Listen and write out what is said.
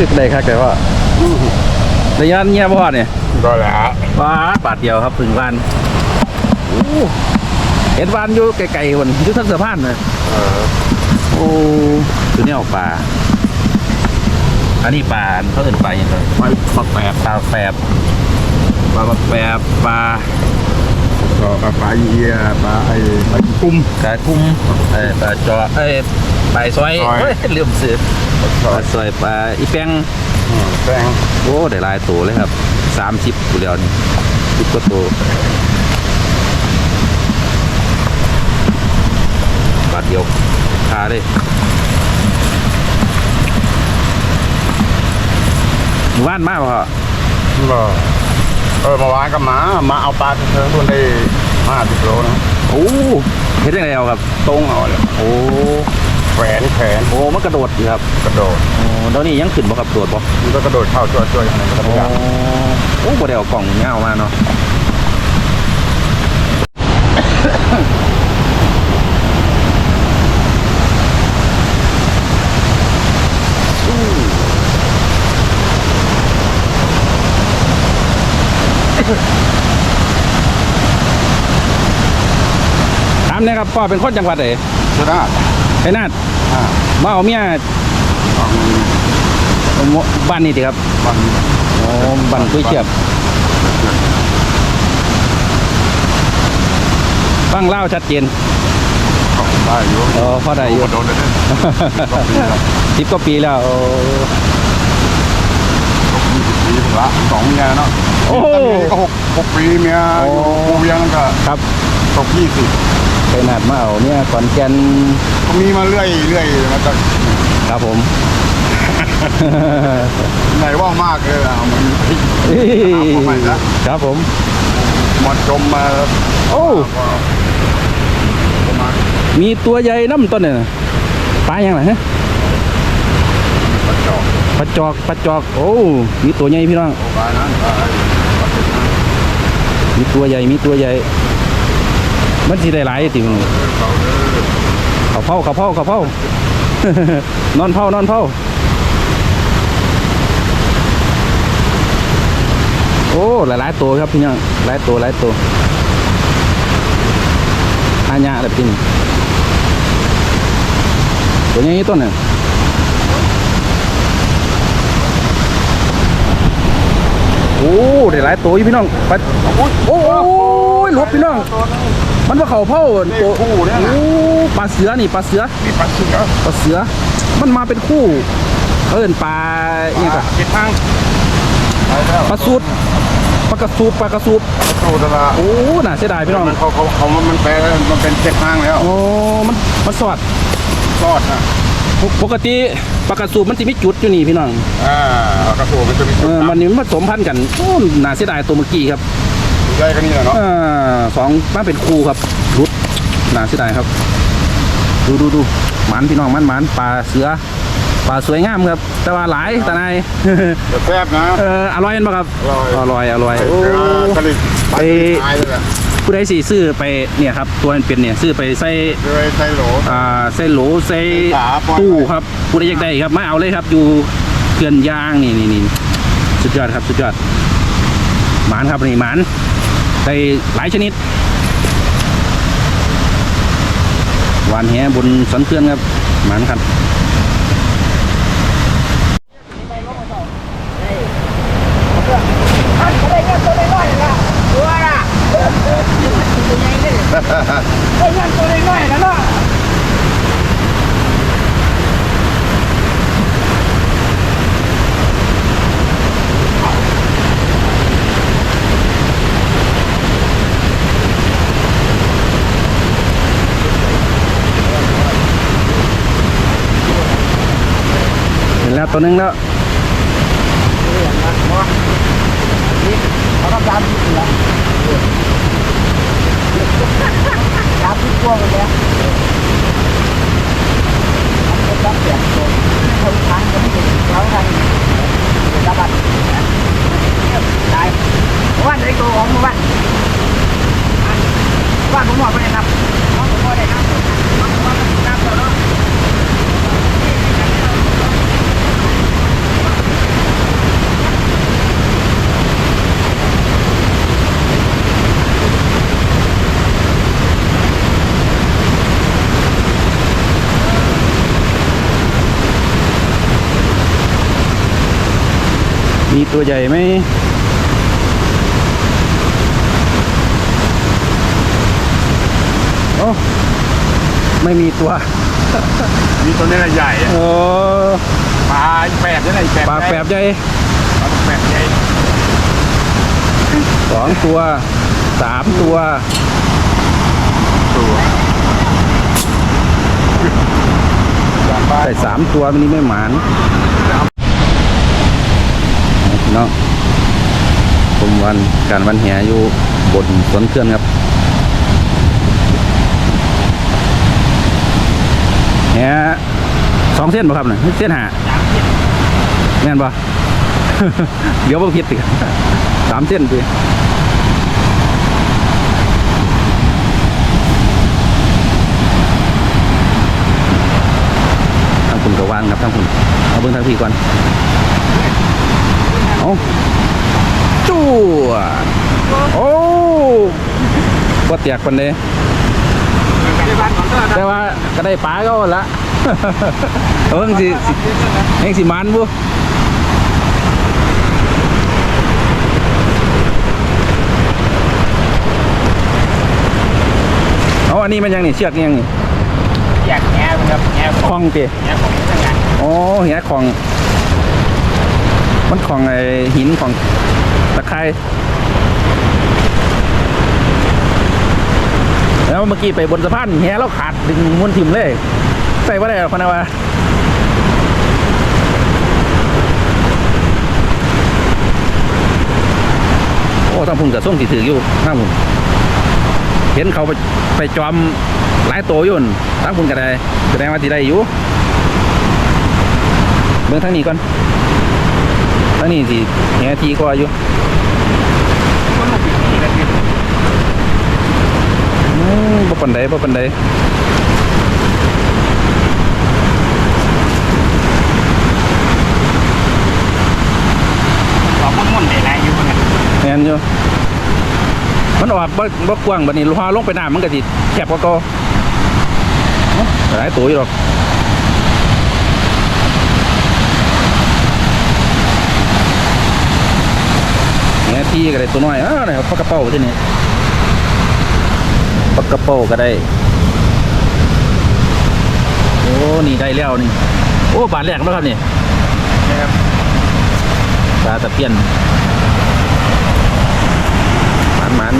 สึกเลยครับแต่ว่าระยะเงี้ยบ่เนี่ยก็แล้วว้าบาทเดียวครับถึงบ้านโอ้เห็นบ้านอยู่ไกลๆวันอยู่ทั้งสะพานเลยเออโอ้ตัวนี้ออกปลาอันนี้ปลาเขาเอินปลาอย่างไรไม่ปักแปดปลาแฝบปลาแฝบปลา ก็ปลาเยียปลาไอ้ปลากุ้มกระกุ้มเอ้ยปลาจอเอ้ยปลาซอยซอยเฮ้ยลืมซื้อปลาซอยปลาอีแป้งอืมแป้งโอ้ได้หลายตัวเลยครับสามสิบตัวเดียวนี่สิบกว่าตัวบาทเดียวคาเลยหมู่บ้านมากป่ะก็ เออเมื่อวานก็มา มาเอาปลาเธอคนได้ห้าสิบโลนะโอ้เฮ็ดยังไงเอาครับ ตรงเอาเลยโอ้แขวนแขนโอ้มันกระโดดอยู่ครับกระโดดโอ้เดี๋ยวนี้ยังขึ้นบ่ครับโดดบ่มันก็กระโดดเข้าช่วยช่วยอะไรก็โอ้ได้โอ้บ่ได้เอากล่องเงามาเนาะ ถามหนะครับพ่อเป็นคนจังหวัดไหนชนะไอ้นาดอ่ามาเอาเมียของบ้านนี้ติครับวันโอ้บ้านกุ้ยเชียบฟังเล่าวชัดเจนก็ได้อยู่อ๋อพอได้อยู่ โดนเลยเนี่ยก็ปีละสิบกว่าปีแล้วโอ้ยี่สิบปีถึงละสองเมียเนาะ โอ้โหก็หกหกปีเมียโอ้กูเวียงก็ครับตกยี่สิบไปนาดมาเอาเนี่ยขอนแก่นก็มีมาเรื่อยเรื่อยมาจากครับผม ไหนว่างมากเลยอะมันเอาใหม่ละครับผมมันจมมาโอ้ประมาณมีตัวใหญ่น้ำต้นเนี่ยปลาอย่างไรฮะกระจอกปลาจอกปลาจอก โอ้ มีตัวใหญ่พี่น้องโอ้บานั้นก็ไอ้ปลาเจ็ดนะ มีตัวใหญ่ มีตัวใหญ่ มันสิได้หลายติมึงเขาเด้อเขาเผาเขาเผาเขาเผานอนเผานอนเผาโอ้หลายหลายๆตัวครับพี่น้องหลายตัวหลายตัวอาญาแบบนี้ตัวนี้ต้นเนี่ยโอ้ ได้หลายตัวอยู่พี่น้องไปโอ้ยหลบพี่น้อง มันว่าเขาเผานี่ตัวคู่เนี่ยนะโอ้ปลาเสือนี่ปลาเสือมีปลาเสือปลาเสือ มันมาเป็นคู่เอิ้นปลาเนี่ยก็เจ็ดทางไปแล้วปลาสูดปลากระสูบปลากระสูบสูตรละโอ้น่าเสียดายพี่น้องมันเขาเขาเขามันแปลมันเป็นเจ็ดทางแล้วโอ้มันมันสอดซอดนะปกปกติ ปลากระสูบมันจะมีจุดอยู่นี่พี่น้องอ่ากระสูมันจะมีเอจุดอมันดำนี่มันผสมพันธุ์กันโอ้น่าเสียดายตัวเมื่อกี้ครับใหญ่กันนี่แหละเนาะอ่าสองมาเป็นคู่ครับรุดน่าเสียดายครับ ดูดูดูหมันพี่น้องหมันหมันปลาเสือปลาสวยงามครับ แต่ว่าหลายแต่นายจะแซ่บนะ เอออร่อยมั้ยครับอร่อย อร่อยอร่อยโอ้เออสลิดไป ตายเลยแหละ ผู้ใดสิซื้อไปเนี่ยครับตัวมันเป็นเนี่ยซื้อไปใส่เลยไส้โหล อ่าใส่โหลใส่ใส่ฝาปล่อย ตู้ครับผู้ใดอยากได้ครับมาเอาเลยครับอยู่เกลือนยางนี่นี่นี่สุดยอดครับสุดยอดหมานครับนี่หมานใส่หลายชนิดหวานแหบนสันเขื่อนครับหมานครับ เห็นแล้ว ตัวนึงแล้วเขาก็ตามที่แล้วตามที่พวกกันแล้วมันก็ต้องเปลี่ยนตัวคนทางก็ไม่ถึงเขาทางระบาดตายวันไหนตัวของวันวันผมบอกไปนะครับผมบอกได้นะผมบอกได้นะ มีตัวใหญ่ไหมโอ้ไม่มีตัว มีตัวนี้แหละใหญ่อะโอ้ปลาแปดนี่แหละแปดปลาแปบใหญ่ปลาแปดใหญ่สองตัวสามตัวตัวปลาแต่สามตัวมันนี้ไม่หมาน พี่น้องผมวันการวันแหอยู่บนสวนเขื่อนครับแหสองเส้นป่ะครับเนี่ยเส้นหาแม่นป่ะเดี๋ยวบ่ผิดติสามเส้นดิทางคุณก็วางครับทางคุณเอาเบิ้งทางพี่ก่อนาจู่โอ้ว่าเตียกปนเด้แต่ว่าก็ได้ปลาก็ละเอิงสิสิเองสิมันบุเอาอันนี้มันยังนี่เชือกยังนี่แยกแง่ครับแง่คล้องเตะแง่ของยังไงโอ้เหี้ยของ มันของไอหินของตะไคร้แล้วเมื่อกี้ไปบนสะพานแหแล้วขาดดึงม้วนทิมเลย ใส่ว่าได้หรอพนาวาโอ้ทางพุ่งกับส้มสีถืออยู่ทางพุ่งเห็นเขาไปไปจอมหลายตัวยู่นั่นทางพุ่งก็ได้แสดงว่าสีได้อยู่เบื้องทางนี้ก่อนางนี้สิแหทีก็อยู่คนมาปิดนี่กันที่อืมบ่ปันใดบ่ปันใดสองมันมุ่นได้ไรอยู่คนนี้แม่นอยู่มันออกบ่บ่กว้างบัดนี้พอลงไปน้ำมันก็สิแคบกว่าเก่าเอ้าหลายตัวอยู่หรอก ซี่ก็ได้ตัวน้อยอ้าวนะครับปลากระเป๋าที่นี่ปลากระเป๋าก็ได้โอ้นี่ได้แล้วนี่โอ้บาทแรกแล้วครับนี่นะครับปลาตะเพียนหมันหมัน